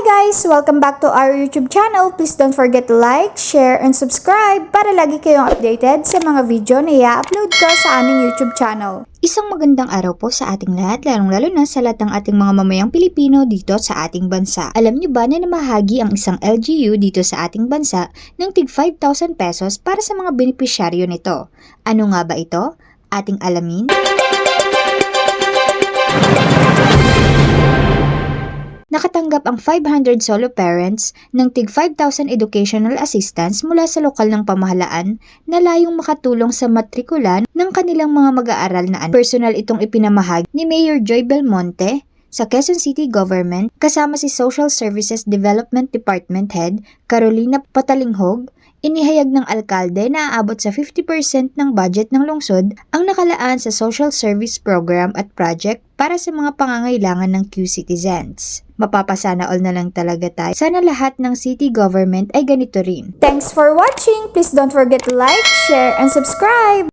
guys! Welcome back to our YouTube channel. Please don't forget to like, share, and subscribe para lagi kayong updated sa mga video na i-upload ko sa aming YouTube channel. Isang magandang araw po sa ating lahat, lalong-lalo na sa lahat ng ating mga mamayang Pilipino dito sa ating bansa. Alam niyo ba na namahagi ang isang LGU dito sa ating bansa ng tig 5,000 pesos para sa mga benepisyaryo nito? Ano nga ba ito? Ating alamin? Nakatanggap ang 500 solo parents ng tig 5,000 educational assistance mula sa lokal ng pamahalaan na layong makatulong sa matrikulan ng kanilang mga mag-aaral na anak. Personal itong ipinamahagi ni Mayor Joy Belmonte sa Quezon City Government kasama si Social Services Development Department Head Carolina Patalinghog Inihayag ng alkalde na aabot sa 50% ng budget ng lungsod ang nakalaan sa social service program at project para sa mga pangangailangan ng Q-citizens. Mapapasana all na lang talaga tayo. Sana lahat ng city government ay ganito rin. Thanks for watching! Please don't forget to like, share, and subscribe!